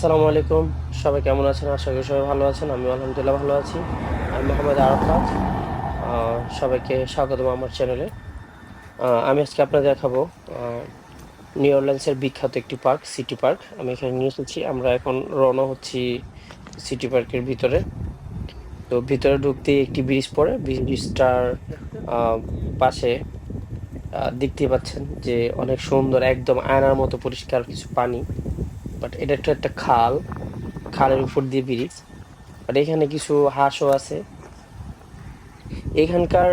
আসসালামু আলাইকুম। সবাই কেমন আছেন? আশা করি সবাই ভালো আছেন। আমি আলহামদুলিল্লাহ ভালো আছি। আমি মোহাম্মদ আরাফাত। সবাইকে স্বাগতম আমার চ্যানেলে। আমি আজকে আপনাদের দেখাবো নিউ অরলিন্সের বিখ্যাত একটি পার্ক সিটি পার্ক। আমি এখানে নিয়ে এসেছি। আমরা এখন রওনা হচ্ছি সিটি পার্কের ভিতরে। তো ভিতরে ঢুকতেই একটি ব্রিজ পড়ে। ব্রিজটার পাশে আহ, দেখতেই পাচ্ছেন যে অনেক সুন্দর একদম আয়নার মতো পরিষ্কার কিছু পানি। বাট এটা একটা একটা খাল। খালের উপর দিয়ে ব্রিজ আর এখানে কিছু হাঁসও আছে। এখানকার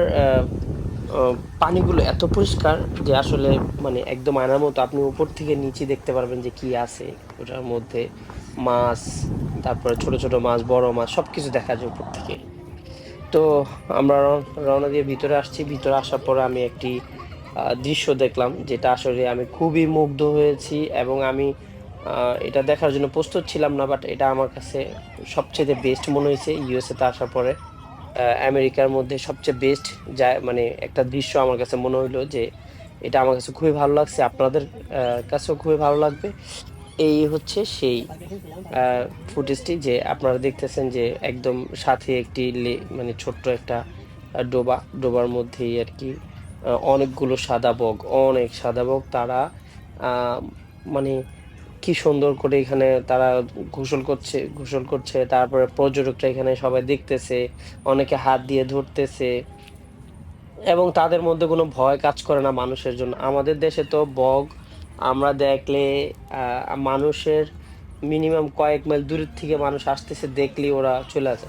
পানিগুলো এত পরিষ্কার যে আসলে মানে একদম আয়নার মতো। আপনি উপর থেকে নিচে দেখতে পারবেন যে কি আছে। ওটার মধ্যে মাছ, তারপরে ছোট ছোট মাছ, বড় মাছ সব কিছু দেখা যায় উপর থেকে। তো আমরা রও- রওনা দিয়ে ভিতরে আসছি। ভিতরে আসার পরে আমি একটি দৃশ্য দেখলাম। যেটা আসলে আমি খুবই মুগ্ধ হয়েছি এবং আমি এটা দেখার জন্য প্রস্তুত ছিলাম না বাট এটা আমার কাছে সবচেয়ে বেস্ট মনে হয়েছে। ইউএসএ তে আসার পরে আমেরিকার মধ্যে সবচেয়ে বেস্ট যা মানে একটা দৃশ্য আমার কাছে মনে হইল যে এটা আমার কাছে খুবই ভালো লাগছে, আপনাদের কাছেও খুবই ভালো লাগবে। এই হচ্ছে সেই ফুটেজটি যে আপনারা দেখতেছেন যে একদম সাথে একটি মানে ছোট্ট একটা ডোবা, ডোবার মধ্যেই আর কি অনেকগুলো সাদা বক অনেক সাদা বক তারা মানে কি সুন্দর করে এখানে তারা গোসল করছে গোসল করছে। তারপরে পর্যটকরা এখানে সবাই দেখতেছে, অনেকে হাত দিয়ে ধরতেছে। এবং তাদের মধ্যে কোনো ভয় কাজ করে না মানুষের জন্য। আমাদের দেশে তো বগ, আমরা দেখলে মানুষের মিনিমাম কয়েক মাইল দূরের থেকে মানুষ আসতেছে, দেখলেই ওরা চলে আসে।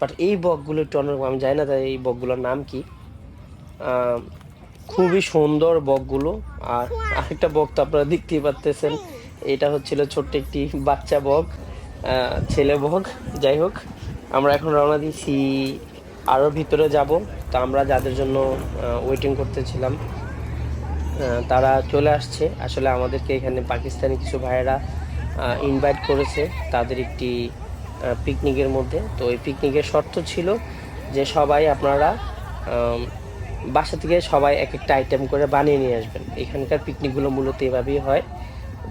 বাট এই বকগুলো একটু অন্যরকম, আমি জানি না তাই এই বকগুলোর নাম কি। খুবই সুন্দর বকগুলো আর আরেকটা বক তো আপনারা দেখতেই পারতেছেন। এটা হচ্ছিল ছোট্ট একটি বাচ্চা বক ছেলে বক। যাই হোক, আমরা এখন রওনা দিয়েছি আরও ভিতরে যাব। তো আমরা যাদের জন্য ওয়েটিং করতেছিলাম তারা চলে আসছে। আসলে আমাদেরকে এখানে পাকিস্তানি কিছু ভাইয়েরা ইনভাইট করেছে তাদের একটি পিকনিকের মধ্যে। তো এই পিকনিকের শর্ত ছিল যে সবাই আপনারা বাসা থেকে সবাই এক একটা আইটেম করে বানিয়ে নিয়ে আসবেন। এখানকার পিকনিকগুলো মূলত এভাবেই হয়।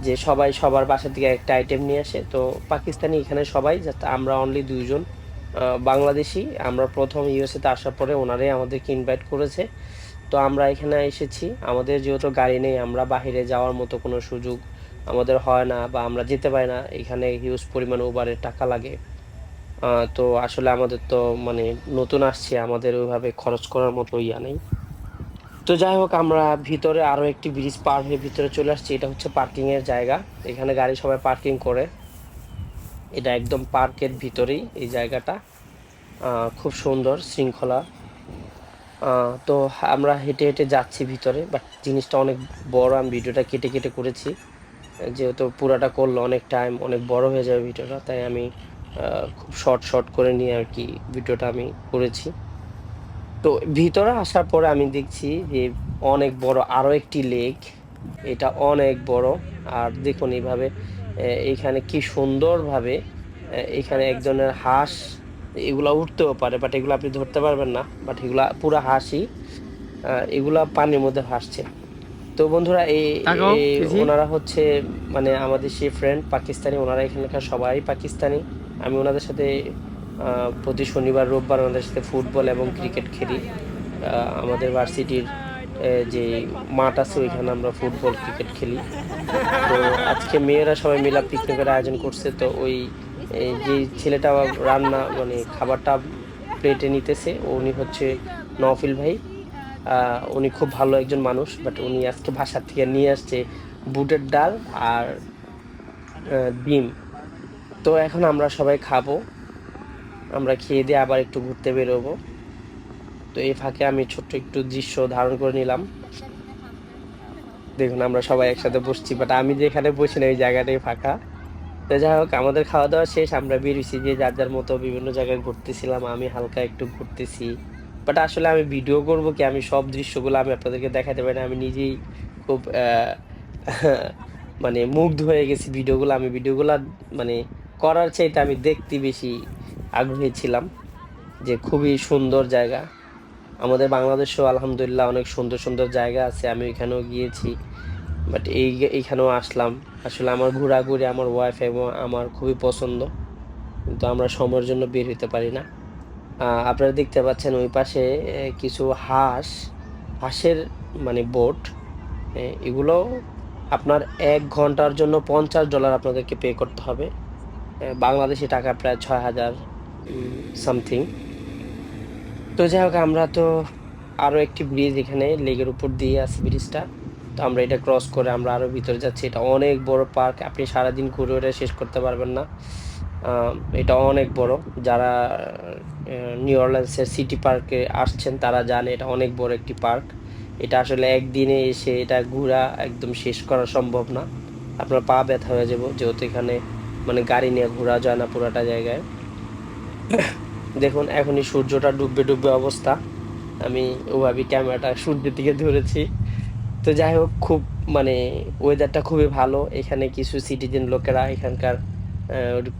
যে সবাই সবার বাসা থেকে একটা আইটেম নিয়ে আসে। তো পাকিস্তানি এখানে সবাই আমরা অনলি দুইজন বাংলাদেশি। আমরা প্রথম ইউএসএ তে আসার পরে ওনারাই আমাদেরকে ইনভাইট করেছে। তো আমরা এখানে এসেছি। আমাদের যেহেতু গাড়ি নেই, আমরা বাইরে যাওয়ার মতো কোনো সুযোগ আমাদের হয় না বা আমরা যেতে পারি না। এখানে হিউজ পরিমাণ উবারের টাকা লাগে। তো আসলে আমাদের তো মানে নতুন আসছে, আমাদের ওইভাবে খরচ করার মতো ইয়া নেই। তো যাই হোক, আমরা ভিতরে আরও একটি ব্রিজ পার হয়ে ভিতরে চলে আসছি। এটা হচ্ছে পার্কিংয়ের জায়গা। এখানে গাড়ি সবাই পার্কিং করে। এটা একদম পার্কের ভিতরেই এই জায়গাটা। খুব সুন্দর, শৃঙ্খলা। তো আমরা হেঁটে হেঁটে যাচ্ছি ভিতরে বাট জিনিসটা অনেক বড়। আমি ভিডিওটা কেটে কেটে করেছি। যেহেতু পুরাটা করল, অনেক টাইম অনেক বড় হয়ে যাবে ভিডিওটা, তাই আমি খুব শর্ট শর্ট করে নিয়ে আর কি ভিডিওটা আমি করেছি। তো ভিতরে আসার পরে আমি দেখছি যে অনেক বড় আরও একটি লেক। এটা অনেক বড়। আর দেখুন এইভাবে এখানে কি সুন্দরভাবে এখানে একজনের হাঁস এগুলা উঠতেও পারে বাট এগুলো আপনি ধরতে পারবেন না। বাট এগুলা পুরা আহ, এগুলা পানির মধ্যে ভাসছে। তো বন্ধুরা এই। ওনারা হচ্ছে মানে আমাদের সেই ফ্রেন্ড পাকিস্তানি। ওনারা এখানকার সবাই পাকিস্তানি। আমি ওনাদের সাথে প্রতি শনিবার, রোববার আমাদের সাথে ফুটবল এবং ক্রিকেট খেলি। আমাদের ভার্সিটির যে মাঠ আছে, ওইখানে আমরা ফুটবল, ক্রিকেট খেলি। তো আজকে মেয়েরা সবাই মিলা পিকনিকের আয়োজন করছে। তো ওই যে ছেলেটা রান্না মানে খাবারটা প্লেটে নিতেছে, উনি হচ্ছে নফিল ভাই। উনি খুব ভালো একজন মানুষ বাট উনি আজকে বাসার থেকে নিয়ে আসছে বুটের ডাল আর ডিম। তো এখন আমরা সবাই খাব। আমরা খেয়ে দিয়ে আবার একটু ঘুরতে বেরোবো। তো এই ফাঁকে আমি ছোট্ট একটু দৃশ্য ধারণ করে নিলাম। দেখুন, আমরা সবাই একসাথে বসছি বাট আমি যেখানে বসি না ওই জায়গাটাই ফাঁকা। তো যাই হোক, আমাদের খাওয়া দাওয়া শেষ, আমরা বেরিয়েছি যে যার যার মতো বিভিন্ন জায়গায় ঘুরতেছিলাম, আমি হালকা একটু ঘুরতেছি। বাট আসলে আমি ভিডিও করব কি, আমি সব দৃশ্যগুলো আমি আপনাদেরকে দেখাতে পারি না, আমি নিজেই খুব মানে মুগ্ধ হয়ে গেছি ভিডিওগুলো আমি ভিডিওগুলো মানে করার চাইতে আমি দেখতে বেশি আগ্রহী ছিলাম যে খুবই সুন্দর জায়গা। আমাদের বাংলাদেশেও আলহামদুলিল্লাহ অনেক সুন্দর সুন্দর জায়গা আছে, আমি ওইখানেও গিয়েছি বাট এই এইখানেও আসলাম। আসলে আমার ঘোরাঘুরি, আমার ওয়াইফ এবং আমার খুবই পছন্দ, কিন্তু আমরা সময়ের জন্য বের হতে পারি না। আপনারা দেখতে পাচ্ছেন ওই পাশে কিছু হাঁস, হাঁসের মানে বোট এগুলো আপনার এক ঘণ্টার জন্য পঞ্চাশ ডলার আপনাদেরকে পে করতে হবে। বাংলাদেশি টাকা প্রায় ছয় হাজার সামথিং তো যাই হোক আমরা তো আরও একটি ব্রিজ এখানে লেগের উপর দিয়ে আছে ব্রিজটা তো আমরা এটা ক্রস করে আমরা আরও ভিতরে যাচ্ছি। এটা অনেক বড় পার্ক আপনি সারাদিন ঘুরে ওটা শেষ করতে পারবেন না। এটা অনেক বড়। যারা নিউ অরল্যান্ডসের সিটি পার্কে আসছেন, তারা জানে এটা অনেক বড় একটি পার্ক এটা আসলে একদিনে এসে এটা ঘোরা একদম শেষ করা সম্ভব না। আপনার পা ব্যথা হয়ে যাব, যেহেতু এখানে মানে গাড়ি নিয়ে ঘোরা যায় না পুরাটা জায়গায়। দেখুন, এখনই সূর্যটা ডুববে ডুববে অবস্থা। আমি ওভাবে ক্যামেরাটা সূর্যের দিকে ধরেছি। তো যাই হোক, খুব মানে ওয়েদারটা খুবই ভালো। এখানে কিছু সিটিজেন লোকেরা, এখানকার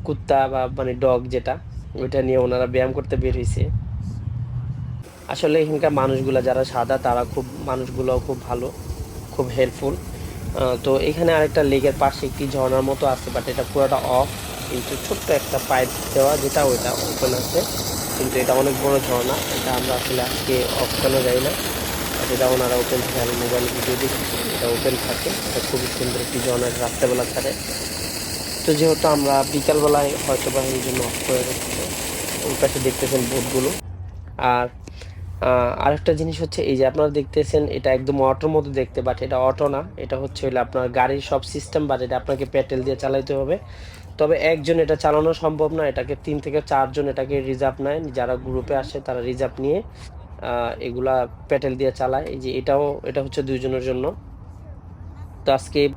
কুত্তা বা মানে ডগ যেটা, ওইটা নিয়ে ওনারা ব্যায়াম করতে বের হয়েছে আসলে এখানকার মানুষগুলো যারা সাদা, তারা খুব মানুষগুলো খুব ভালো, খুব হেল্পফুল তো এখানে আরেকটা লেকের পাশে একটি ঝর্ণার মতো আছে বাট এটা পুরোটা অফ কিন্তু ছোট্ট একটা পাইপ দেওয়া, যেটা ওইটা ওপেন আছে। কিন্তু এটা অনেক বড় ঝর্ণা, এটা আমরা আসলে আজকে অফ যাই না। যেটা ওনারা ওপেন থাকে, আমি মোবাইল ভিডিও দেখছি এটা ওপেন থাকে। এটা খুবই সুন্দর একটি ঝর্ণা, এটা রাত্রেবেলা ছাড়ে। তো যেহেতু আমরা বিকালবেলায় হয়তো বা এই জন্য অফ করে রেখেছে, ওই পাশে দেখতেছেন বোটগুলো আর আরেকটা জিনিস হচ্ছে এই যে আপনারা দেখতেছেন, এটা একদম অটোর মতো দেখতে বাট এটা অটো না। এটা হচ্ছে হলো আপনার গাড়ির সব সিস্টেম বাট এটা আপনাকে পেট্রোল দিয়ে চালাইতে হবে। তবে একজন এটা চালানো সম্ভব না, এটাকে তিন থেকে চারজন এটাকে রিজার্ভ নেয়। যারা গ্রুপে আসে, তারা রিজার্ভ নিয়ে এগুলা পেট্রোল দিয়ে চালায়। এই যে এটাও, এটা হচ্ছে দুইজনের জন্য। তো আজকে